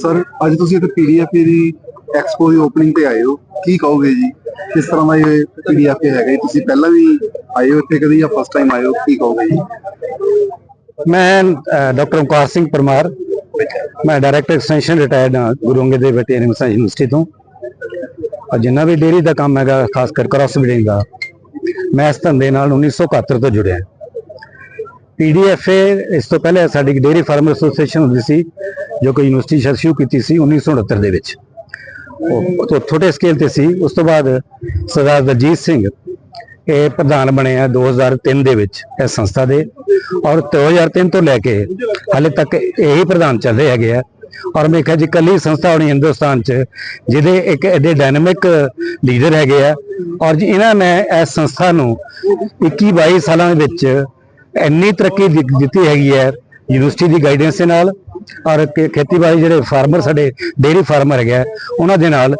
Sir, ਅੱਜ ਤੁਸੀਂ ਇੱਥੇ ਪੀਡੀਐਫ ਦੀ ਐਕਸਪੋ ਦੀ ਓਪਨਿੰਗ ਤੇ ਆਏ ਹੋ। ਕੀ ਕਹੋਗੇ ਜੀ? ਕਿਸ ਤਰ੍ਹਾਂ ਦਾ ਇਹ ਪੀਡੀਐਫ ਹੈਗਾ ਜੀ? ਤੁਸੀਂ ਪਹਿਲਾਂ ਵੀ ਆਏ ਹੋ ਇੱਥੇ ਕਦੀ ਜਾਂ ਫਸਟ ਟਾਈਮ ਆਏ ਹੋ? ਕੀ ਕਹੋਗੇ ਜੀ? ਮੈਂ ਡਾਕਟਰ ਓਮਕਾਰ ਸਿੰਘ ਪਰਮਾਰ। ਮੈਂ ਡਾਇਰੈਕਟਰ ਐਕਸਟੈਂਸ਼ਨ ਰਿਟਾਇਰਡ ਹਾਂ, Guru Angad veterinary science university ਤੋਂ। ਔਰ ਜਿੰਨਾ ਵੀ ਡੇਅਰੀ ਦਾ ਕੰਮ ਹੈਗਾ, ਖਾਸ ਕਰ ਕ੍ਰਾਸ ਬਰੀਡਿੰਗ ਦਾ, ਮੈਂ ਇਸ ਧੰਦੇ ਨਾਲ 1971 ਤੋਂ ਜੁੜਿਆ। ਪੀਡੀਐਫਏ ਇਸ ਤੋਂ ਪਹਿਲੇ ਸਾਡੀ ਡੇਅਰੀ ਫਾਰਮਰ ਐਸੋਸੀਏਸ਼ਨ ਹੁੰਦੀ ਸੀ। ਜੋ ਕਿ ਯੂਨੀਵਰਸਿਟੀ ਸ਼ੁਰੂ ਸ਼ੁਰੂ ਕੀਤੀ ਸੀ 1969 ਦੇ ਵਿੱਚ। ਉਹ ਤੋਂ ਛੋਟੇ ਸਕੇਲ ਤੇ ਸੀ। ਉਸ ਤੋਂ ਬਾਅਦ ਸਰਦਾਰ ਦਲਜੀਤ ਸਿੰਘ ਇਹ ਪ੍ਰਧਾਨ ਬਣੇ ਆ 2003 ਦੇ ਵਿੱਚ ਇਸ ਸੰਸਥਾ ਦੇ। ਔਰ 2003 ਤੋਂ ਲੈ ਕੇ ਹਾਲੇ ਤੱਕ ਇਹੀ ਪ੍ਰਧਾਨ ਚੱਲ ਰਹੇ ਹੈਗੇ ਆ। ਔਰ ਮੈਂ ਕਿਹਾ ਜੀ, ਕੱਲੀ ਸੰਸਥਾ ਹੋਣੀ ਹਿੰਦੁਸਤਾਨ 'ਚ, ਜਿਹਦੇ ਇੱਕ ਐਡੇ ਡਾਇਨਾਮਿਕ ਲੀਡਰ ਹੈਗੇ ਆ। ਔਰ ਜੀ, ਇਹਨਾਂ ਨੇ ਇਸ ਸੰਸਥਾ ਨੂੰ 21 22 ਸਾਲਾਂ ਦੇ ਵਿੱਚ ਇੰਨੀ ਤਰੱਕੀ ਦਿੱ- ਦਿੱਤੀ ਹੈਗੀ ਹੈ ਯੂਨੀਵਰਸਿਟੀ ਦੀ ਗਾਈਡੈਂਸ ਦੇ ਨਾਲ। ਔਰ ਖੇਤੀਬਾੜੀ ਜਿਹੜੇ ਫਾਰਮਰ ਸਾਡੇ ਡੇਅਰੀ ਫਾਰਮਰ ਹੈਗੇ ਆ, ਉਹਨਾਂ ਦੇ ਨਾਲ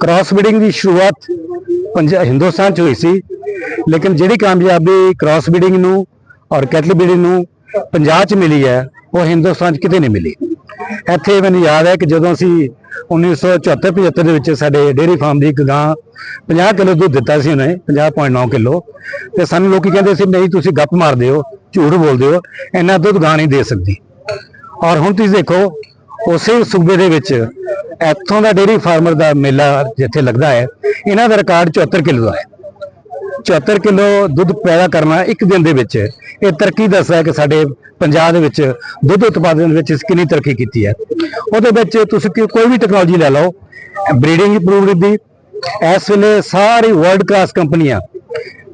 ਕ੍ਰਾਸ ਬੀਡਿੰਗ ਦੀ ਸ਼ੁਰੂਆਤ ਪੰਜਾਬ ਹਿੰਦੁਸਤਾਨ 'ਚ ਹੋਈ ਸੀ। ਲੇਕਿਨ ਜਿਹੜੀ ਕਾਮਯਾਬੀ ਕ੍ਰਾਸ ਬੀਡਿੰਗ ਨੂੰ ਔਰ ਕੈਟਲ ਬੀਡਿੰਗ ਨੂੰ ਪੰਜਾਬ 'ਚ ਮਿਲੀ ਹੈ ਉਹ ਹਿੰਦੁਸਤਾਨ 'ਚ ਕਿਤੇ ਨਹੀਂ ਮਿਲੀ। ਇੱਥੇ ਮੈਨੂੰ ਯਾਦ ਹੈ ਕਿ ਜਦੋਂ ਅਸੀਂ 1974 75 ਦੇ ਵਿੱਚ ਸਾਡੇ ਡੇਅਰੀ ਫਾਰਮ ਦੀ ਇੱਕ ਗਾਂ 50 ਕਿਲੋ ਦੁੱਧ ਦਿੱਤਾ ਸੀ ਉਹਨੇ 50.9 ਕਿਲੋ ਤੇ ਸਾਨੂੰ ਲੋਕੀ ਕਹਿੰਦੇ ਸੀ ਨਹੀਂ ਤੁਸੀਂ ਗੱਪ ਮਾਰਦੇ ਹੋ ਝੂਠ ਬੋਲਦੇ ਹੋ ਇੰਨਾ ਦੁੱਧ ਗਾਂ ਨਹੀਂ ਦੇ ਸਕਦੀ। ਔਰ ਹੁਣ ਤੁਸੀਂ ਦੇਖੋ, ਉਸੇ ਸੂਬੇ ਦੇ ਵਿੱਚ ਇੱਥੋਂ ਦਾ ਡੇਅਰੀ ਫਾਰਮਰ ਦਾ ਮੇਲਾ ਜਿੱਥੇ ਲੱਗਦਾ ਹੈ, ਇਹਨਾਂ ਦਾ ਰਿਕਾਰਡ 74 ਕਿਲੋ ਦਾ ਹੈ। 74 ਕਿਲੋ ਦੁੱਧ ਪੈਦਾ ਕਰਨਾ ਇੱਕ ਦਿਨ ਦੇ ਵਿੱਚ, ਇਹ ਤਰੱਕੀ ਦੱਸਦਾ ਹੈ ਕਿ ਸਾਡੇ ਪੰਜਾਬ ਦੇ ਵਿੱਚ ਦੁੱਧ ਉਤਪਾਦਨ ਵਿੱਚ ਇਸ ਕਿੰਨੀ ਤਰੱਕੀ ਕੀਤੀ ਹੈ। ਉਹਦੇ ਵਿੱਚ ਤੁਸੀਂ ਕੋਈ ਵੀ ਟੈਕਨੋਲੋਜੀ ਲੈ ਲਓ ਬਰੀਡਿੰਗ ਇੰਪਰੂਵਡ ਦੀ ਇਸ ਵੇਲੇ ਸਾਰੀ ਵਰਲਡ ਕਲਾਸ ਕੰਪਨੀਆਂ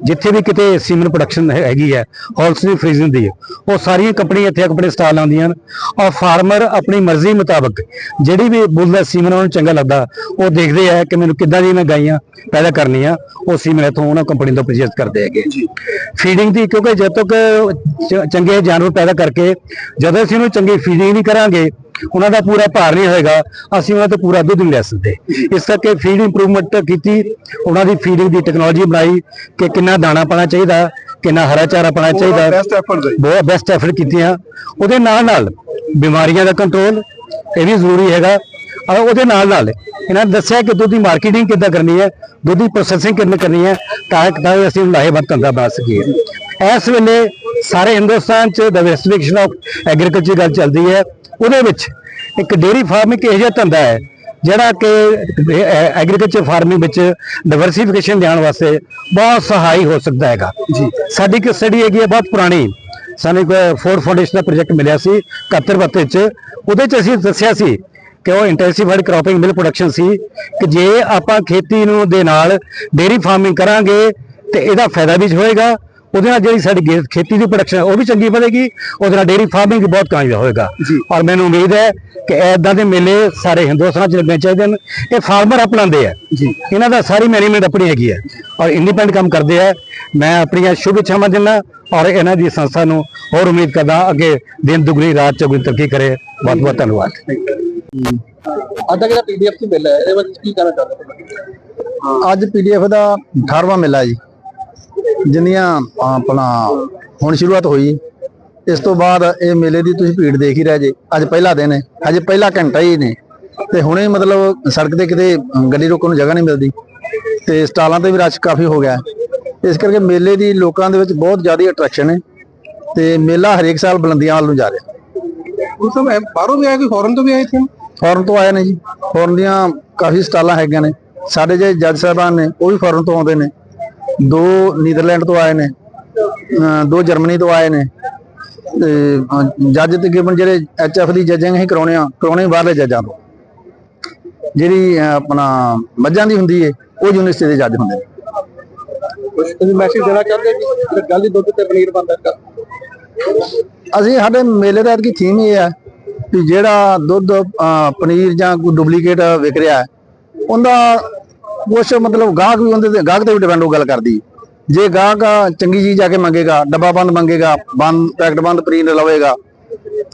ਜਿੱਥੇ ਵੀ ਕਿਤੇ ਸੀਮਨ ਪ੍ਰੋਡਕਸ਼ਨ ਹੈਗੀ ਹੈ ਹੋਲਸੇਲ ਫਰੀਜ਼ਿੰਗ ਦੀ ਉਹ ਸਾਰੀਆਂ ਕੰਪਨੀਆਂ ਇੱਥੇ ਆਪਣੇ ਸਟਾਲ ਲਾਉਂਦੀਆਂ ਹਨ। ਔਰ ਫਾਰਮਰ ਆਪਣੀ ਮਰਜ਼ੀ ਮੁਤਾਬਕ ਜਿਹੜੀ ਵੀ ਬੁੱਲ ਦਾ ਸੀਮਨ ਉਹਨਾਂ ਨੂੰ ਚੰਗਾ ਲੱਗਦਾ। ਉਹ ਦੇਖਦੇ ਆ ਕਿ ਮੈਨੂੰ ਕਿੱਦਾਂ ਦੀ ਮੈਂ ਗਾਈਆਂ ਪੈਦਾ ਕਰਨੀਆਂ ਉਹ ਸੀਮਨ ਇੱਥੋਂ ਉਹਨਾਂ ਕੰਪਨੀ ਤੋਂ ਪਰਚੇਸ ਕਰਦੇ ਹੈਗੇ। ਫੀਡਿੰਗ ਦੀ ਕਿਉਂਕਿ ਜਦ ਤੱਕ ਚੰਗੇ ਜਾਨਵਰ ਪੈਦਾ ਕਰਕੇ ਜਦੋਂ ਅਸੀਂ ਉਹਨੂੰ ਚੰਗੀ ਫੀਡਿੰਗ ਨਹੀਂ ਕਰਾਂਗੇ ਉਹਨਾਂ ਦਾ ਪੂਰਾ ਭਾਰ ਨਹੀਂ ਹੋਏਗਾ ਅਸੀਂ ਉਹਨਾਂ ਤੋਂ ਪੂਰਾ ਦੁੱਧ ਨਹੀਂ ਲੈ ਸਕਦੇ। ਇਸ ਕਰਕੇ ਫੀਡ ਇੰਪਰੂਵਮੈਂਟ ਕੀਤੀ ਉਹਨਾਂ ਦੀ ਫੀਡਿੰਗ ਦੀ ਟੈਕਨੋਲੋਜੀ ਬਣਾਈ ਕਿ ਕਿੰਨਾ ਦਾਣਾ ਪਾਣਾ ਚਾਹੀਦਾ ਕਿੰਨਾ ਹਰਾ ਚਾਰਾ ਪਾਣਾ ਚਾਹੀਦਾ। ਬਹੁਤ ਬੈਸਟ ਐਫਰਟ ਕੀਤੀਆਂ। ਉਹਦੇ ਨਾਲ ਨਾਲ ਬਿਮਾਰੀਆਂ ਦਾ ਕੰਟਰੋਲ ਇਹ ਵੀ ਜ਼ਰੂਰੀ ਹੈਗਾ। ਔਰ ਉਹਦੇ ਨਾਲ ਨਾਲ ਇਹਨਾਂ ਨੇ ਦੱਸਿਆ ਕਿ ਦੁੱਧ ਦੀ ਮਾਰਕੀਟਿੰਗ ਕਿੱਦਾਂ ਕਰਨੀ ਹੈ ਦੁੱਧ ਦੀ ਪ੍ਰੋਸੈਸਿੰਗ ਕਿੱਦਾਂ ਕਰਨੀ ਹੈ ਤਾਂ ਕਿ ਅਸੀਂ ਲਾਹੇਵੰਦ ਧੰਦਾ ਬਣਾ ਸਕੀਏ। ਇਸ ਵੇਲੇ ਸਾਰੇ ਹਿੰਦੁਸਤਾਨ 'ਚ ਡਾਇਵਰਸਿਫਿਕੇਸ਼ਨ ਆਫ ਐਗਰੀਕਲਚਰ ਗੱਲ ਚੱਲਦੀ ਹੈ। ਉਹਦੇ ਵਿੱਚ ਇੱਕ ਡੇਅਰੀ ਫਾਰਮ ਇੱਕ ਇਹੋ ਜਿਹਾ ਧੰਦਾ ਹੈ ਜਿਹੜਾ ਕਿ ਐਗਰੀਕਲਚਰ ਫਾਰਮਿੰਗ ਵਿੱਚ ਡਾਇਵਰਸਿਫਿਕੇਸ਼ਨ ਲਿਆਉਣ ਵਾਸਤੇ ਬਹੁਤ ਸਹਾਈ ਹੋ ਸਕਦਾ ਹੈਗਾ। ਜੀ। ਸਾਡੀ ਇੱਕ ਸਟੱਡੀ ਹੈਗੀ ਹੈ ਬਹੁਤ ਪੁਰਾਣੀ। ਸਾਨੂੰ ਫੋਰ ਫਾਊਂਡੇਸ਼ਨ ਦਾ ਪ੍ਰੋਜੈਕਟ ਮਿਲਿਆ ਸੀ 71 72 ਚ। ਉਹਦੇ ਚ ਅਸੀਂ ਦੱਸਿਆ ਸੀ ਕਿ ਉਹ ਇੰਟੈਂਸੀਫਾਈਡ ਕ੍ਰੌਪਿੰਗ ਮਿਲ ਪ੍ਰੋਡਕਸ਼ਨ ਸੀ ਕਿ ਜੇ ਆਪਾਂ ਖੇਤੀ ਨੂੰ ਦੇ ਨਾਲ ਡੇਅਰੀ ਫਾਰਮਿੰਗ ਕਰਾਂਗੇ ਤੇ ਇਹਦਾ ਫਾਇਦਾ ਵੀ ਹੋਏਗਾ ਉਹਦੇ ਨਾਲ ਜਿਹੜੀ ਸਾਡੀ ਖੇਤੀ ਦੀ ਪ੍ਰੋਡਕਸ਼ਨ ਉਹ ਵੀ ਚੰਗੀ ਵਧੇਗੀ ਉਹਦੇ ਨਾਲ ਡੇਅਰੀ ਫਾਰਮਿੰਗ ਵੀ ਬਹੁਤ ਕਾਮਯਾਬ ਹੋਏਗਾ ਔਰ ਮੈਨੂੰ ਉਮੀਦ ਹੈ ਕਿ ਐਦਾਂ ਦੇ ਮੇਲੇ ਸਾਰੇ ਹਿੰਦੁਸਤਾਨ ਚ ਲੱਗਣੇ ਚਾਹੀਦੇ ਹਨ ਇਹ ਫਾਰਮਰ ਅਪਣਾਉਂਦੇ ਆ। ਜੀ। ਇਹਨਾਂ ਦਾ ਸਾਰੀ ਮੈਨੇਜਮੈਂਟ ਆਪਣੀ ਹੈਗੀ ਹੈ ਔਰ ਇੰਡੀਪੈਂਡੈਂਟ ਕੰਮ ਕਰਦੇ ਆ। ਮੈਂ ਆਪਣੀਆਂ ਸ਼ੁਭ ਇੱਛਾਵਾਂ ਦਿੰਦਾ ਔਰ ਇਹਨਾਂ ਦੀ ਸੰਸਥਾ ਨੂੰ ਹੋਰ ਉਮੀਦ ਕਰਦਾ ਅੱਗੇ ਦਿਨ ਦੁਗਣੀ ਰਾਤ ਚੌਗੁਣੀ ਤਰੱਕੀ ਕਰੇ। ਬਹੁਤ ਬਹੁਤ ਧੰਨਵਾਦ। ਅੱਜ ਦਾ ਪੀਡੀਐਫ ਦੀ ਬਿੱਲ ਹੈ ਇਹਦੇ ਵਿੱਚ ਕੀ ਕਹਿਣਾ ਚਾਹੁੰਦੇ ਹੋ ਅੱਜ ਪੀਡੀਐਫ ਦਾ 18ਵਾਂ ਮੇਲਾ ਜੀ। ਜਿੰਨੀਆਂ ਆਪਣਾ ਹੁਣ ਸ਼ੁਰੂਆਤ ਹੋਈ ਇਸ ਤੋਂ ਬਾਅਦ ਇਹ ਮੇਲੇ ਦੀ ਤੁਸੀਂ ਭੀੜ ਦੇਖ ਹੀ ਰਹੇ ਜੇ ਅੱਜ ਪਹਿਲਾ ਦਿਨ ਹੈ ਹਜੇ ਪਹਿਲਾ ਘੰਟਾ ਹੀ ਨੇ ਤੇ ਹੁਣੇ ਮਤਲਬ ਸੜਕ ਤੇ ਕਿਤੇ ਗੱਡੀ ਰੋਕਣ ਨੂੰ ਜਗ੍ਹਾ ਨਹੀਂ ਮਿਲਦੀ ਤੇ ਸਟਾਲਾਂ ਤੇ ਵੀ ਰਸ਼ ਕਾਫੀ ਹੋ ਗਿਆ। ਇਸ ਕਰਕੇ ਮੇਲੇ ਦੀ ਲੋਕਾਂ ਦੇ ਵਿੱਚ ਬਹੁਤ ਜ਼ਿਆਦਾ ਅਟਰੈਕਸ਼ਨ ਹੈ ਤੇ ਮੇਲਾ ਹਰੇਕ ਸਾਲ ਬੁਲੰਦੀਆਂ ਵੱਲ ਨੂੰ ਜਾ ਰਿਹਾ ਉਹ ਸਭ ਬਾਹਰੋਂ ਵੀ ਆਏ ਕੋਈ ਫੋਰਨ ਤੋਂ ਵੀ ਆਏ ਸੀ ਫੋਰਨ ਤੋਂ ਆਏ ਨੇ ਜੀ ਫੋਰਨ ਦੀਆਂ ਕਾਫੀ ਸਟਾਲਾਂ ਹੈਗੀਆਂ ਨੇ ਸਾਡੇ ਜੇ ਜੱਜ ਸਾਹਿਬਾਨ ਨੇ ਉਹ ਵੀ ਫੋਰਨ ਤੋਂ ਆਉਂਦੇ ਨੇ ਦੋ ਨੀਦਰਲੈਂਡ ਤੋਂ ਆਏ ਨੇ ਦੋ ਜਰਮਨੀ ਤੋਂ ਆਏ ਨੇ ਤੇ ਜੱਜ ਤਕਰੀਬਨ ਜਿਹੜੇ ਐਚਐਫ ਦੀ ਜੱਜਿੰਗ ਅਸੀਂ ਕਰਾਉਣੇ ਆ ਕਰਾਉਣੇ ਬਾਹਰਲੇ ਜੱਜਾਂ ਤੋਂ। ਜਿਹੜੀ ਆਪਣਾ ਮੱਝਾਂ ਦੀ ਹੁੰਦੀ ਏ ਉਹ ਯੂਨੀਵਰਸਿਟੀ ਦੇ ਜੱਜ ਹੁੰਦੇ ਨੇ। ਤੁਸੀਂ ਮੈਸੇਜ ਦੇਣਾ ਚਾਹੁੰਦੇ ਕਿ ਗੱਲ ਦੀ ਦੁੱਧ ਤੇ ਪਨੀਰ ਬੰਦਾ ਕਰ ਅਸੀਂ ਸਾਡੇ ਮੇਲੇ ਦਾ ਐਤਕੀ ਥੀਮ ਇਹ ਹੈ ਕਿ ਜਿਹੜਾ ਦੁੱਧ ਪਨੀਰ ਜਾਂ ਕੋਈ ਡੁਪਲੀਕੇਟ ਵਿਕ ਰਿਹਾ ਹੈ ਉਹਦਾ ਕੁਛ ਮਤਲਬ ਗਾਹਕ ਵੀ ਉਹਦੇ ਤੇ ਗਾਹਕ ਤੇ ਵੀ ਡਿਪੈਂਡ ਉਹ ਗੱਲ ਕਰਦੀ। ਜੇ ਗਾਹਕ ਚੰਗੀ ਚੀਜ਼ ਜਾ ਕੇ ਮੰਗੇਗਾ, ਡੱਬਾ ਬੰਦ ਮੰਗੇਗਾ, ਬੰਦ ਪੈਕਟ ਬੰਦ ਪਨੀਰ ਲਵੇਗਾ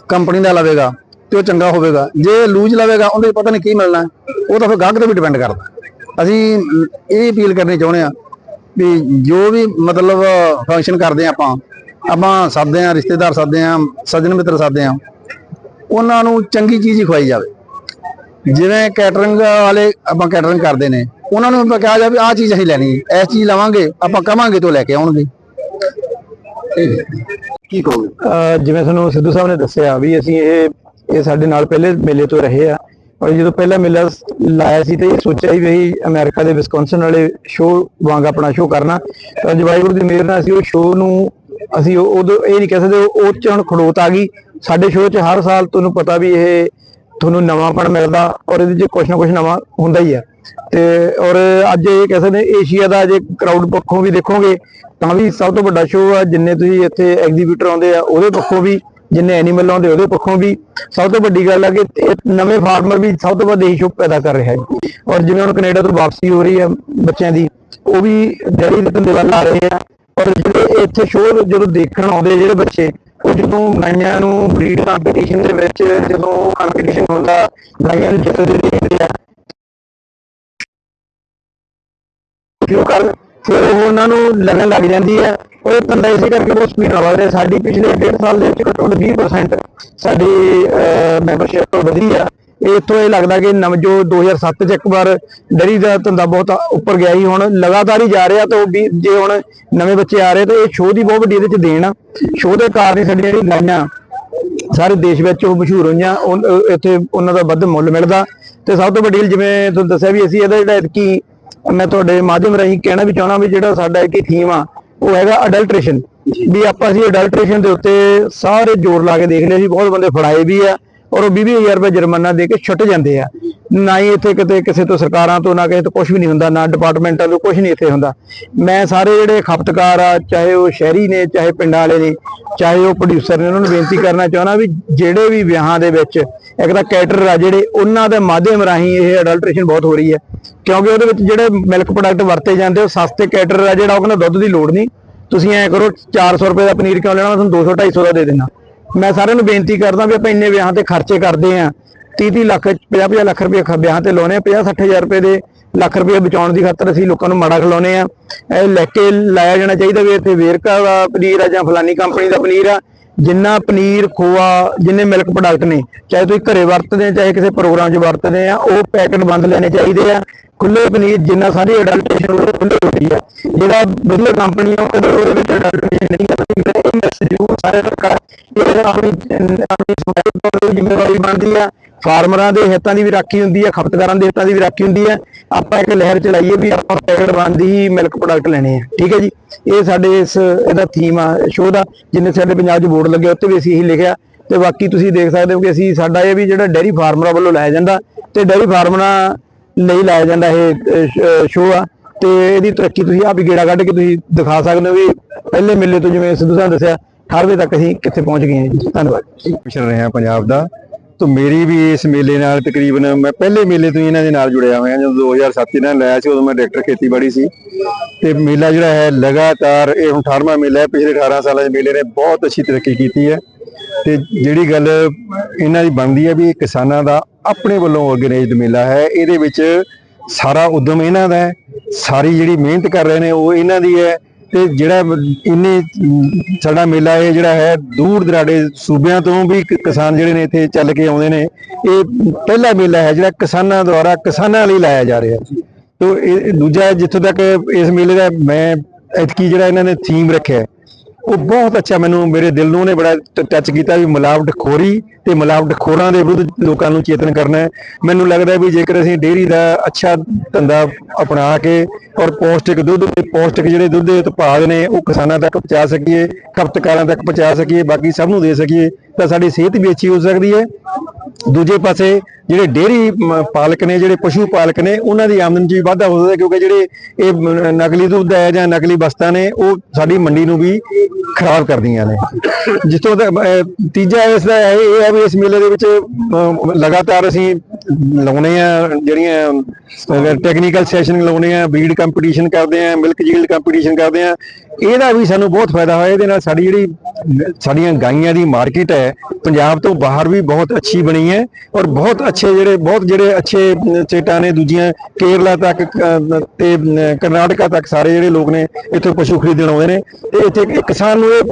ਕੰਪਨੀ ਦਾ ਲਵੇਗਾ ਤੇ ਉਹ ਚੰਗਾ ਹੋਵੇਗਾ। ਜੇ ਲੂਜ ਲਵੇਗਾ ਉਹਦੇ ਪਤਾ ਨਹੀਂ ਕੀ ਮਿਲਣਾ। ਉਹ ਤਾਂ ਫਿਰ ਗਾਹਕ ਤੇ ਵੀ ਡਿਪੈਂਡ ਕਰਦਾ। ਅਸੀਂ ਇਹ ਅਪੀਲ ਕਰਨੀ ਚਾਹੁੰਦੇ ਆ ਵੀ ਜੋ ਵੀ ਮਤਲਬ ਫੰਕਸ਼ਨ ਕਰਦੇ ਆ ਆਪਾਂ ਆਪਾਂ ਸੱਦਦੇ ਆ ਰਿਸ਼ਤੇਦਾਰ ਸੱਦਦੇ ਆ ਸੱਜਣ ਮਿੱਤਰ ਸੱਦਦੇ ਆ ਉਹਨਾਂ ਨੂੰ ਚੰਗੀ ਚੀਜ਼ ਹੀ ਖਵਾਈ ਜਾਵੇ। ਜਿਵੇਂ ਕੈਟਰਿੰਗ ਵਾਲੇ ਆਪਾਂ ਕੈਟਰਿੰਗ ਕਰਦੇ ਨੇ ਉਹਨਾਂ ਨੂੰ ਕਿਹਾ ਜਾ ਵੀ ਆਹ ਚੀਜ਼ ਅਸੀਂ ਲੈਣੀ ਹੈ। ਇਸ ਚੀਜ਼ ਲਵਾਂਗੇ ਆਪਾਂ ਕਵਾਂਗੇ ਤੋਂ ਲੈ ਕੇ ਆਉਣਗੇ। ਕੀ ਕਹੋਗੇ? ਜਿਵੇਂ ਤੁਹਾਨੂੰ ਸਿੱਧੂ ਸਾਹਿਬ ਨੇ ਦੱਸਿਆ ਵੀ ਅਸੀਂ ਇਹ ਇਹ ਸਾਡੇ ਨਾਲ ਪਹਿਲੇ ਮੇਲੇ ਤੋਂ ਰਹੇ ਆ। ਔਰ ਜਦੋਂ ਪਹਿਲਾ ਮੇਲਾ ਸ- ਲਾਇਆ ਸੀ ਤੇ ਇਹ ਸੋਚਿਆ ਸੀ ਵੀ ਅਮਰੀਕਾ ਦੇ ਵਿਸਕੌਨਸਨ ਵਾਲੇ ਸ਼ੋਅ ਵਾਂਗ ਆਪਣਾ ਸ਼ੋਅ ਕਰਨਾ। ਤਾਂ ਅੱਜ ਵਾਹਿਗੁਰੂ ਦੀ ਮਿਹਰ ਨਾਲ ਅਸੀਂ ਉਹ ਸ਼ੋਅ ਨੂੰ ਅਸੀਂ ਉਹ- ਉਦੋਂ ਇਹ ਨਹੀਂ ਕਹਿ ਸਕਦੇ ਉਹ 'ਚ ਹੁਣ ਖੜੋਤ ਆ ਗਈ। ਸਾਡੇ ਸ਼ੋਅ 'ਚ ਹਰ ਸਾਲ ਤੁਹਾਨੂੰ ਪਤਾ ਵੀ ਇਹ ਤੁਹਾਨੂੰ ਨਵਾਂਪਣ ਮਿਲਦਾ ਔਰ ਇਹਦੇ 'ਚ ਕੁਛ ਨਾ ਕੁਛ ਨਵਾਂ ਹੁੰਦਾ ਹੀ ਆ। ਤੇ ਔਰ ਅੱਜ ਇਹ ਕਹਿ ਸਕਦੇ ਏਸ਼ੀਆ ਦਾ ਜੇ ਕਰਾਊਡ ਪੱਖੋਂ ਵੀ ਦੇਖੋਗੇ, ਤਾਂ ਵੀ ਸਭ ਤੋਂ ਵੱਡਾ ਸ਼ੋਅ ਆ, ਜਿੰਨੇ ਤੁਸੀਂ ਇੱਥੇ ਐਗਜ਼ੀਬਿਟਰ ਆਉਂਦੇ ਆ, ਉਹਦੇ ਪੱਖੋਂ ਵੀ, ਜਿੰਨੇ ਐਨੀਮਲ ਆਉਂਦੇ ਉਹਦੇ ਪੱਖੋਂ ਵੀ। ਸਭ ਤੋਂ ਵੱਡੀ ਗੱਲ ਆ ਕਿ ਨਵੇਂ ਫਾਰਮਰ ਵੀ ਸਭ ਤੋਂ ਵੱਧ ਇਹੀ ਪੈਦਾ ਕਰ ਰਿਹਾ ਹੈ ਔਰ ਜਿਵੇਂ ਹੁਣ ਕੈਨੇਡਾ ਤੋਂ ਵਾਪਸੀ ਹੋ ਰਹੀ ਆ ਬੱਚਿਆਂ ਦੀ, ਉਹ ਵੀ ਡੈਰੀ ਦੇ ਧੰਦੇ ਵੱਲ ਆ ਰਹੇ ਆ। ਔਰ ਜਿਹੜੇ ਇੱਥੇ ਸ਼ੋਅ ਜਦੋਂ ਦੇਖਣ ਆਉਂਦੇ ਜਿਹੜੇ ਬੱਚੇ, ਉਹ ਜਦੋਂ ਗਾਈਆਂ ਨੂੰ ਬਰੀਡ ਕੰਪੀਟੀਸ਼ਨ ਦੇ ਵਿੱਚ ਜਦੋਂ ਕੰਪੀਟੀਸ਼ਨ ਹੁੰਦਾ ਗਾਈਆਂ ਨੂੰ ਜਿੱਤਦੇ ਦੇਖਦੇ ਆ ਕਿਉਂ ਕਰ ਫਿਰ ਉਹ ਉਹਨਾਂ ਨੂੰ ਲੱਗਣ ਲੱਗ ਜਾਂਦੀ ਹੈ। ਉਹ ਧੰਦਾ ਇਸੇ ਕਰਕੇ ਬਹੁਤ ਸਪੀਡ ਨਾਲ ਵਧ ਸਾਡੀ ਪਿਛਲੇ ਡੇਢ ਸਾਲ ਦੇ ਵਿੱਚ ਘੱਟੋ 20% ਸਾਡੀ ਮੈਂਬਰਸ਼ਿਪ ਵਧੀ ਆ। ਇਹ ਇਹ ਲੱਗਦਾ ਕਿ ਨਵ, ਜੋ 2007 ਚ ਇੱਕ ਵਾਰ ਡਰੀ ਦਾ ਧੰਦਾ ਬਹੁਤ ਉੱਪਰ ਗਿਆ ਸੀ, ਹੁਣ ਲਗਾਤਾਰ ਹੀ ਜਾ ਰਿਹਾ ਤਾਂ ਉਹ ਵੀ ਜੇ ਹੁਣ ਨਵੇਂ ਬੱਚੇ ਆ ਰਹੇ ਤੇ ਇਹ ਸ਼ੋਅ ਦੀ ਬਹੁਤ ਵੱਡੀ ਇਹਦੇ ਚ ਦੇਣ ਆ। ਸ਼ੋਅ ਦੇ ਕਾਰਨ ਹੀ ਸਾਡੀਆਂ ਜਿਹੜੀਆਂ ਗਾਈਆਂ ਸਾਰੇ ਦੇਸ਼ ਵਿੱਚ ਉਹ ਮਸ਼ਹੂਰ ਹੋਈਆਂ ਉਨ- ਇੱਥੇ ਉਹਨਾਂ ਦਾ ਵੱਧ ਮੁੱਲ ਮਿਲਦਾ। ਤੇ ਸਭ ਤੋਂ ਵੱਡੀ ਜਿਵੇਂ ਤੁਹਾਨੂੰ ਦੱਸਿਆ ਵੀ ਅਸੀਂ ਇਹਦਾ ਜਿਹੜਾ ਕਿ ਮੈਂ ਤੁਹਾਡੇ ਮਾਧਿਅਮ ਰਾਹੀਂ ਕਹਿਣਾ ਵੀ ਚਾਹਣਾ ਵੀ ਜਿਹੜਾ ਸਾਡਾ ਇੱਕ ਥੀਮ ਆ ਉਹ ਹੈਗਾ ਅਡਲਟ੍ਰੇਸ਼ਨ ਵੀ ਆਪਾਂ ਅਸੀਂ ਅਡਲਟ੍ਰੇਸ਼ਨ ਦੇ ਉੱਤੇ ਸਾਰੇ ਜ਼ੋਰ ਲਾ ਕੇ ਦੇਖ ਲਿਆ ਸੀ ਬਹੁਤ ਬੰਦੇ ਫੜਾਏ ਵੀ ਆ ਔਰ ਉਹ 20000 ਰੁਪਏ ਜੁਰਮਾਨਾ ਦੇ ਕੇ ਛੁੱਟ ਜਾਂਦੇ ਆ। ਨਾ ਹੀ ਇੱਥੇ ਕਿਤੇ ਕਿਸੇ ਤੋਂ ਸਰਕਾਰਾਂ ਤੋਂ, ਨਾ ਕਿਸੇ ਤੋਂ ਕੁਝ ਵੀ ਨਹੀਂ ਹੁੰਦਾ, ਨਾ ਡਿਪਾਰਟਮੈਂਟਾਂ ਤੋਂ ਕੁਝ ਨਹੀਂ ਇੱਥੇ ਹੁੰਦਾ। ਮੈਂ ਸਾਰੇ ਜਿਹੜੇ ਖਪਤਕਾਰ ਆ, ਚਾਹੇ ਉਹ ਸ਼ਹਿਰੀ ਨੇ, ਚਾਹੇ ਪਿੰਡਾਂ ਵਾਲੇ ਨੇ, ਚਾਹੇ ਉਹ ਪ੍ਰੋਡਿਊਸਰ ਨੇ, ਉਹਨਾਂ ਨੂੰ ਬੇਨਤੀ ਕਰਨਾ ਚਾਹੁੰਦਾ ਵੀ ਜਿਹੜੇ ਵੀ ਵਿਆਹਾਂ ਦੇ ਵਿੱਚ ਇੱਕ ਤਾਂ ਕੈਟਰ ਆ ਜਿਹੜੇ, ਉਹਨਾਂ ਦੇ ਮਾਧਿਅਮ ਰਾਹੀਂ ਇਹ ਅਡਲਟ੍ਰੇਸ਼ਨ ਬਹੁਤ ਹੋ ਰਹੀ ਹੈ। ਕਿਉਂਕਿ ਉਹਦੇ ਵਿੱਚ ਜਿਹੜੇ ਮਿਲਕ ਪ੍ਰੋਡਕਟ ਵਰਤੇ ਜਾਂਦੇ, ਉਹ ਸਸਤੇ ਕੈਟਰ ਆ ਜਿਹੜਾ ਉਹ ਕਹਿੰਦਾ ਦੁੱਧ ਦੀ ਲੋੜ ਨਹੀਂ। ਤੁਸੀਂ ਐ ਕਰੋ 400 ਰੁਪਏ ਦਾ ਪਨੀਰ ਕਿਉਂ ਲੈਣਾ? ਮੈਂ ਤੁਹਾਨੂੰ 200 250 ਦਾ ਦੇ ਦੇਣਾ ਮੈਂ ਸਾਰਿਆਂ ਨੂੰ ਬੇਨਤੀ ਕਰਦਾ ਵੀ ਆਪਾਂ ਇੰਨੇ ਵਿਆਹਾਂ ਤੇ ਖਰਚੇ ਕਰਦੇ ਆ। 30 30 ਲੱਖ 50 50 ਲੱਖ ਰੁਪਏ ਵਿਆਹ ਵਿਆਹਾਂ ਤੇ ਲਾਉਨੇ ਆ 50 60000 ਰੁਪਏ ਦੇ ਲੱਖ ਰੁਪਏ ਬਚਾਉਣ ਦੀ ਖਾਤਰ ਅਸੀਂ ਲੋਕਾਂ ਨੂੰ ਮਾੜਾ ਖਿਲਾਉਨੇ ਆ। ਇਹ ਲੈ ਕੇ ਲਾਇਆ ਜਾਣਾ ਚਾਹੀਦਾ ਵੀ ਇੱਥੇ ਵੇਰਕਾ ਦਾ ਪਨੀਰ ਆ ਜਾਂ ਫਲਾਨੀ ਕੰਪਨੀ ਦਾ ਪਨੀਰ ਆ। ਜਿੰਨਾ ਪਨੀਰ, ਖੋਆ, ਜਿੰਨੇ ਮਿਲਕ ਪ੍ਰੋਡਕਟ ਨੇ, ਚਾਹੇ ਤੁਸੀਂ ਘਰੇ ਵਰਤਦੇ ਆ, ਚਾਹੇ ਕਿਸੇ ਪ੍ਰੋਗਰਾਮ 'ਚ ਵਰਤਦੇ ਆ, ਉਹ ਪੈਕਟ ਬੰਦ ਲੈਣੇ ਚਾਹੀਦੇ ਆ। ਖੁੱਲੇ ਪਨੀਰ ਜਿੰਨਾ ਸਾਰੇ ਅਡਲਟ੍ਰੇਸ਼ਨ ਉਹ ਖੁੱਲੇ ਹੁੰਦੀ ਆ। ਜਿਹੜਾ ਵਧੀਆ ਕੰਪਨੀ ਆ, ਉਹਦੇ ਵਿੱਚ ਅਡਲਟ੍ਰੇਸ਼ਨ ਨਹੀਂ ਕਰਦੀ ਇਹ ਮੈਸੇਜ ਉਹ ਸਾਰੇ ਤੱਕ ਇਹ ਆਪਣੀ ਆਪਣੀ ਸਮਾਜ ਦੀ ਜ਼ਿੰਮੇਵਾਰੀ ਬਣਦੀ ਆ। ਫਾਰਮਰਾਂ ਦੇ ਹਿੱਤਾਂ ਦੀ ਵੀ ਰਾਖੀ ਹੁੰਦੀ ਹੈ, ਖਪਤਕਾਰਾਂ ਦੇ ਹਿੱਤਾਂ ਦੀ ਵੀ ਰਾਖੀ ਹੁੰਦੀ ਹੈ। ਆਪਾਂ ਇੱਕ ਲਹਿਰ ਚਲਾਈਏ ਵੀ ਆਪਾਂ ਪੈਕਟ ਬੰਦ ਹੀ ਮਿਲਕ ਪ੍ਰੋਡਕਟ ਲੈਣੇ ਆ। ਠੀਕ ਹੈ ਜੀ? ਇਹ ਸਾਡੇ ਇਸ, ਇਹਦਾ ਥੀਮ ਆ ਸ਼ੋਅ ਦਾ, ਜਿੰਨੇ ਸਾਡੇ ਪੰਜਾਬ 'ਚ ਬੋਰਡ ਲੱਗਿਆ ਉੱਤੇ ਵੀ ਅਸੀਂ ਇਹੀ ਲਿਖਿਆ। ਤੇ ਬਾਕੀ ਤੁਸੀਂ ਦੇਖ ਸਕਦੇ ਹੋ ਕਿ ਅਸੀਂ, ਸਾਡਾ ਇਹ ਵੀ ਜਿਹੜਾ ਡੈਰੀ ਫਾਰਮਰਾਂ ਵੱਲੋਂ ਲਾਇਆ ਜਾਂਦਾ। ਤੇ ਡੈਰੀ ਫਾਰਮਰਾਂ ਲਈ ਲਾਇਆ ਜਾਂਦਾ ਇਹ ਸ਼ੋਅ ਆ। ਤੇ ਇਹਦੀ ਤਰੱਕੀ ਤੁਸੀਂ ਆਪ ਹੀ ਗੇੜਾ ਕੱਢ ਕੇ ਤੁਸੀਂ ਦਿਖਾ ਸਕਦੇ ਹੋ ਵੀ ਪਹਿਲੇ ਮੇਲੇ ਤੋਂ ਜਿਵੇਂ ਸਿੱਧੂ ਸਾਹਿਬ ਦੱਸਿਆ ਦੱਸਿਆ 18ਵੇਂ ਤੱਕ ਅਸੀਂ ਕਿੱਥੇ ਪਹੁੰਚ ਗਏ ਹਾਂ ਜੀ। ਧੰਨਵਾਦ। ਮਿਸ਼ਨ ਰਿਹਾ ਪੰਜਾਬ ਦਾ। ਤਾਂ ਮੇਰੀ ਵੀ ਇਸ ਮੇਲੇ ਨਾਲ ਤਕਰੀਬਨ ਮੈਂ ਪਹਿਲੇ ਮੇਲੇ ਤੋਂ ਹੀ ਇਹਨਾਂ ਦੇ ਨਾਲ ਜੁੜਿਆ ਹੋਇਆ, ਜਦੋਂ 2007 ਇਹਨਾਂ ਨੇ ਲਾਇਆ ਸੀ, ਉਦੋਂ ਮੈਂ ਡਾਇਰੈਕਟਰ ਖੇਤੀਬਾੜੀ ਸੀ। ਤੇ ਮੇਲਾ ਜਿਹੜਾ ਹੈ ਲਗਾਤਾਰ ਇਹ ਹੁਣ 18ਵਾਂ ਮੇਲਾ ਹੈ, ਪਿਛਲੇ 18 ਸਾਲਾਂ ਦੇ ਮੇਲੇ ਨੇ ਬਹੁਤ ਅੱਛੀ ਤਰੱਕੀ ਕੀਤੀ ਹੈ। ਤੇ ਜਿਹੜੀ ਗੱਲ ਇਹਨਾਂ ਦੀ ਬਣਦੀ ਹੈ ਵੀ ਇਹ ਕਿਸਾਨਾਂ ਦਾ ਆਪਣੇ ਵੱਲੋਂ ਆਰਗੇਨਾਈਜ਼ਡ ਮੇਲਾ ਹੈ, ਇਹਦੇ ਵਿੱਚ ਸਾਰਾ ਉਦਮ ਇਹਨਾਂ ਦਾ ਹੈ, ਸਾਰੀ ਜਿਹੜੀ ਮਿਹਨਤ ਕਰ ਰਹੇ ਨੇ ਉਹ ਇਹਨਾਂ ਦੀ ਹੈ। ਤੇ ਜਿਹੜਾ ਇੰਨੇ ਸਾਡਾ ਮੇਲਾ ਇਹ ਜਿਹੜਾ ਹੈ, ਦੂਰ ਦਰਾਡੇ ਸੂਬਿਆਂ ਤੋਂ ਵੀ ਕਿਸਾਨ ਜਿਹੜੇ ਨੇ ਇੱਥੇ ਚੱਲ ਕੇ ਆਉਂਦੇ ਨੇ, ਇਹ ਪਹਿਲਾ ਮੇਲਾ ਹੈ ਜਿਹੜਾ ਕਿਸਾਨਾਂ ਦੁਆਰਾ ਕਿਸਾਨਾਂ ਲਈ ਲਾਇਆ ਜਾ ਰਿਹਾ ਹੈ ਤੋ ਇਹ ਦੂਜਾ ਜਿੱਥੋਂ ਤੱਕ ਇਸ ਮੇਲੇ ਦਾ ਮੈਂ ਐਤਕੀ ਜਿਹੜਾ ਇਹਨਾਂ ਨੇ ਥੀਮ ਰੱਖਿਆ ਉਹ ਬਹੁਤ ਅੱਛਾ ਮੈਨੂੰ ਮੇਰੇ ਦਿਲ ਨੂੰ ਉਹਨੇ ਬੜਾ ਟੱਚ ਕੀਤਾ ਵੀ ਮਿਲਾਵਟ ਖੋਰੀ ਤੇ ਮਿਲਾਵਟ ਖੋਰਾਂ ਦੇ ਵਿਰੁੱਧ ਲੋਕਾਂ ਨੂੰ ਚੇਤਨ ਕਰਨਾ ਹੈ। ਮੈਨੂੰ ਲੱਗਦਾ ਵੀ ਜੇਕਰ ਅਸੀਂ ਡੇਅਰੀ ਦਾ ਅੱਛਾ ਧੰਦਾ ਅਪਣਾ ਕੇ ਔਰ ਪੌਸ਼ਟਿਕ ਦੁੱਧ ਤੇ ਪੌਸ਼ਟਿਕ ਜਿਹੜੇ ਦੁੱਧ ਦੇ ਉਤਪਾਦ ਨੇ, ਉਹ ਕਿਸਾਨਾਂ ਤੱਕ ਪਹੁੰਚਾ ਸਕੀਏ, ਖਪਤਕਾਰਾਂ ਤੱਕ ਪਹੁੰਚਾ ਸਕੀਏ, ਬਾਕੀ ਸਭ ਨੂੰ ਦੇ ਸਕੀਏ, ਤਾਂ ਸਾਡੀ ਸਿਹਤ ਵੀ ਅੱਛੀ ਹੋ ਸਕਦੀ ਹੈ। ਦੂਜੇ ਪਾਸੇ ਜਿਹੜੇ ਡੇਅਰੀ ਪਾਲਕ ਨੇ, ਜਿਹੜੇ ਪਸ਼ੂ ਪਾਲਕ ਨੇ, ਉਹਨਾਂ ਦੀ ਆਮਦਨ 'ਚ ਵੀ ਵਾਧਾ ਹੋ ਸਕਦਾ, ਕਿਉਂਕਿ ਜਿਹੜੇ ਇਹ ਨਕਲੀ ਦੁੱਧ ਹੈ ਜਾਂ ਨਕਲੀ ਵਸਤਾਂ ਨੇ, ਉਹ ਸਾਡੀ ਮੰਡੀ ਨੂੰ ਵੀ ਖਰਾਬ ਕਰਦੀਆਂ ਨੇ। ਜਿੱਥੋਂ ਤੱਕ ਤੀਜਾ ਇਸ ਦਾ ਇਹ ਹੈ ਵੀ ਇਸ ਮੇਲੇ ਦੇ ਵਿੱਚ ਲਗਾਤਾਰ ਅਸੀਂ ਲਾਉਨੇ ਆ, ਜਿਹੜੀਆਂ ਟੈਕਨੀਕਲ ਸੈਸ਼ਨ ਲਾਉਨੇ ਆ ਬਰੀਡ ਕੰਪੀਟੀਸ਼ਨ ਕਰਦੇ ਆ ਮਿਲਕ ਜੀਲਡ ਕੰਪੀਟੀਸ਼ਨ ਕਰਦੇ ਆ ਇਹਦਾ ਵੀ ਸਾਨੂੰ ਬਹੁਤ ਫਾਇਦਾ ਹੋਇਆ ਇਹਦੇ ਨਾਲ ਸਾਡੀ ਜਿਹੜੀ ਸਾਡੀਆਂ ਗਾਈਆਂ ਦੀ ਮਾਰਕੀਟ ਹੈ ਪੰਜਾਬ ਤੋਂ ਬਾਹਰ ਵੀ ਬਹੁਤ ਅੱਛੀ ਬਣੀ ਹੈ ਔਰ ਬਹੁਤ ਅੱਛੇ ਜਿਹੜੇ ਬਹੁਤ ਜਿਹੜੇ ਅੱਛੇ ਅਮ, ਸਟੇਟਾਂ ਨੇ ਦੂਜੀਆਂ ਕੇਰਲਾ ਤੱਕ ਅ, ਤੇ ਕਰਨਾਟਕਾ ਤੱਕ ਸਾਰੇ ਜਿਹੜੇ ਲੋਕ ਨੇ ਇੱਥੇ ਪਸ਼ੂ ਖਰੀਦਣ ਆਉਂਦੇ ਨੇ। ਤੇ ਇੱਥੇ ਕਿਸਾਨ ਨੂੰ ਇਹ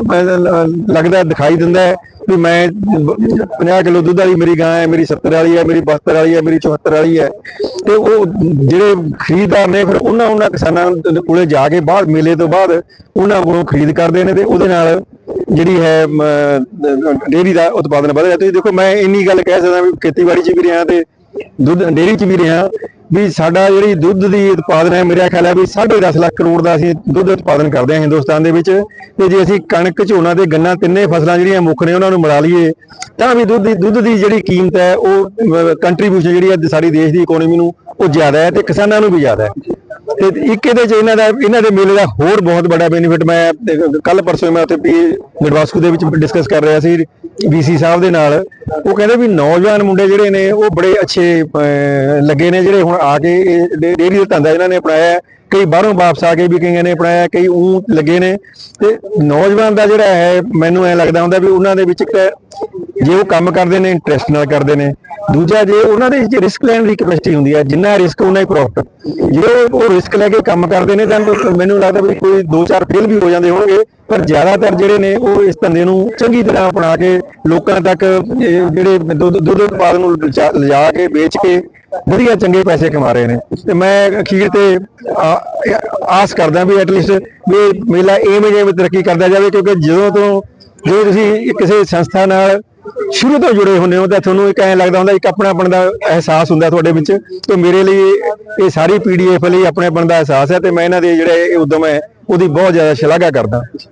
ਲੱਗਦਾ ਦਿਖਾਈ ਦਿੰਦਾ ਹੈ ਵੀ ਮੈਂ 50 ਕਿਲੋ ਦੁੱਧ ਵਾਲੀ ਮੇਰੀ ਗਾਂ ਹੈ ਮੇਰੀ 70 ਵਾਲੀ ਹੈ ਮੇਰੀ 72 ਵਾਲੀ ਹੈ ਮੇਰੀ 74 ਵਾਲੀ ਹੈ। ਤੇ ਉਹ ਜਿਹੜੇ ਖਰੀਦਦਾਰ ਨੇ ਫਿਰ ਉਹਨਾਂ ਉਹਨਾਂ ਕਿਸਾਨਾਂ ਦੇ ਕੋਲੇ ਜਾ ਕੇ ਬਾਅਦ ਮੇਲੇ ਤੋਂ ਬਾਅਦ ਉਹਨਾਂ ਕੋਲੋਂ ਖਰੀਦ ਕਰਦੇ ਨੇ ਤੇ ਉਹਦੇ ਨਾਲ ਜਿਹੜੀ ਹੈ ਡੇਰੀ ਦਾ ਉਤਪਾਦਨ ਵਧ ਵਧਿਆ ਤੁਸੀਂ ਦੇਖੋ, ਮੈਂ ਇੰਨੀ ਗੱਲ ਕਹਿ ਸਕਦਾ ਵੀ ਖੇਤੀਬਾੜੀ 'ਚ ਵੀ ਰਿਹਾ ਤੇ ਦੁੱਧ ਡੇਰੀ 'ਚ ਵੀ ਰਿਹਾ ਵੀ ਸਾਡਾ ਜਿਹੜੀ ਦੁੱਧ ਦੀ ਉਤਪਾਦਨ ਹੈ, ਮੇਰਾ ਖਿਆਲ ਹੈ ਵੀ 10.5 ਲੱਖ ਕਰੋੜ ਦਾ ਅਸੀਂ ਦੁੱਧ ਉਤਪਾਦਨ ਕਰਦੇ ਹਾਂ ਹਿੰਦੁਸਤਾਨ ਦੇ ਵਿੱਚ ਤੇ ਜੇ ਅਸੀਂ ਕਣਕ, ਝੋਨਾ ਤੇ ਗੰਨਾ ਤਿੰਨੇ ਫਸਲਾਂ ਜਿਹੜੀਆਂ ਮੁੱਖ ਨੇ, ਉਹਨਾਂ ਨੂੰ ਮਿਲਾ ਲਈਏ, ਤਾਂ ਵੀ ਦੁੱਧ ਦੀ ਦੁੱਧ ਦੀ ਜਿਹੜੀ ਕੀਮਤ ਹੈ, ਉਹ ਕੰਟਰੀਬਿਊਸ਼ਨ ਜਿਹੜੀ ਹੈ ਸਾਡੀ ਦੇਸ਼ ਦੀ ਇਕਨੋਮੀ ਨੂੰ, ਉਹ ਜ਼ਿਆਦਾ ਹੈ ਤੇ ਕਿਸਾਨਾਂ ਨੂੰ ਵੀ ਜ਼ਿਆਦਾ ਹੈ। ਤੇ ਇੱਕ ਇਹਦੇ ਚ ਇਹਨਾਂ ਦਾ, ਇਹਨਾਂ ਦੇ ਮੇਲੇ ਦਾ ਹੋਰ ਬਹੁਤ ਵੱਡਾ ਬੈਨੀਫਿਟ ਮੈਂ ਕੱਲ ਪਰਸੋਂ ਮੈਂ ਉੱਥੇ ਪੀ ਗੜਵਾਸਕੂ ਦੇ ਵਿੱਚ ਡਿਸਕਸ ਕਰ ਰਿਹਾ ਸੀ ਵੀਸੀ ਸਾਹਿਬ ਦੇ ਨਾਲ। ਉਹ ਕਹਿੰਦੇ ਵੀ ਨੌਜਵਾਨ ਮੁੰਡੇ ਜਿਹੜੇ ਨੇ ਉਹ ਬੜੇ ਅੱਛੇ ਅਹ, ਲੱਗੇ ਨੇ ਜਿਹੜੇ ਹੁਣ ਆ ਕੇ ਇਹ ਦਾ ਧੰਦਾ ਇਹਨਾਂ ਨੇ ਅਪਣਾਇਆ। ਕਈ ਬਾਹਰੋਂ ਵਾਪਸ ਆ ਕੇ ਵੀ ਕਈਆਂ ਨੇ ਅਪਣਾਇਆ ਕਈ ਉਹ ਲੱਗੇ ਨੇ। ਤੇ ਨੌਜਵਾਨ ਦਾ ਜਿਹੜਾ ਹੈ ਮੈਨੂੰ ਐ ਲੱਗਦਾ ਹੁੰਦਾ ਵੀ ਉਹਨਾਂ ਦੇ ਵਿੱਚ ਜੇ ਉਹ ਕੰਮ ਕਰਦੇ ਨੇ ਇੰਟਰਸਟ ਨਾਲ ਕਰਦੇ ਨੇ। ਦੂਜਾ ਜੇ ਉਹਨਾਂ ਦੇ ਵਿੱਚ ਰਿਸਕ ਲੈਣ ਦੀ ਕੈਪੈਸਿਟੀ ਹੁੰਦੀ ਹੈ ਜਿੰਨਾ ਰਿਸਕ ਉਹਨਾਂ ਹੀ ਪ੍ਰੋਫਿਟ ਜੇ ਉਹ ਰਿਸਕ ਲੈ ਕੇ ਕੰਮ ਕਰਦੇ ਨੇ ਤਾਂ ਮੈਨੂੰ ਲੱਗਦਾ ਵੀ ਕੋਈ ਦੋ ਚਾਰ ਫੇਲ ਵੀ ਹੋ ਜਾਂਦੇ ਹੋਣਗੇ। ਪਰ ਜ਼ਿਆਦਾਤਰ ਜਿਹੜੇ ਨੇ ਉਹ ਇਸ ਧੰਦੇ ਨੂੰ ਚੰਗੀ ਤਰ੍ਹਾਂ ਅਪਣਾ ਕੇ ਲੋਕਾਂ ਤੱਕ ਜਿਹੜੇ ਦੁੱਧ ਦੁੱਧ ਉਤਪਾਦਨ ਨੂੰ ਲਿਜਾ ਕੇ, ਵੇਚ ਕੇ ਵਧੀਆ ਚੰਗੇ ਪੈਸੇ ਕਮਾ ਰਹੇ ਨੇ। ਤੇ ਮੈਂ ਅਖੀਰ ਤੇ ਆਸ ਕਰਦਾ ਵੀ ਐਟਲੀਸਟ ਵੀ ਮੇਲਾ ਐਵੇਂ ਜਿਵੇਂ ਤਰੱਕੀ ਕਰਦਾ ਜਾਵੇ, ਕਿਉਂਕਿ ਜਦੋਂ ਤੋਂ ਜੇ ਤੁਸੀਂ ਕਿਸੇ ਸੰਸਥਾ ਨਾਲ ਸ਼ੁਰੂ ਤੋਂ ਜੁੜੇ ਹੁੰਦੇ ਹੋ, ਤਾਂ ਤੁਹਾਨੂੰ ਇੱਕ ਐਂ ਲੱਗਦਾ ਹੁੰਦਾ, ਇੱਕ ਆਪਣਾਪਣ ਦਾ ਅਹਿਸਾਸ ਹੁੰਦਾ ਤੁਹਾਡੇ ਵਿੱਚ। ਤੇ ਮੇਰੇ ਲਈ ਇਹ- ਇਹ ਸਾਰੀ ਪੀਡੀਐਫ ਲਈ ਆਪਣੇਪਣ ਦਾ ਅਹਿਸਾਸ ਹੈ, ਤੇ ਮੈਂ ਇਹਨਾਂ ਦੇ ਜਿਹੜੇ ਇਹ ਉਦਮ ਹੈ, ਉਹਦੀ ਬਹੁਤ ਜ਼ਿਆਦਾ ਸ਼ਲਾਘਾ ਕਰਦਾ।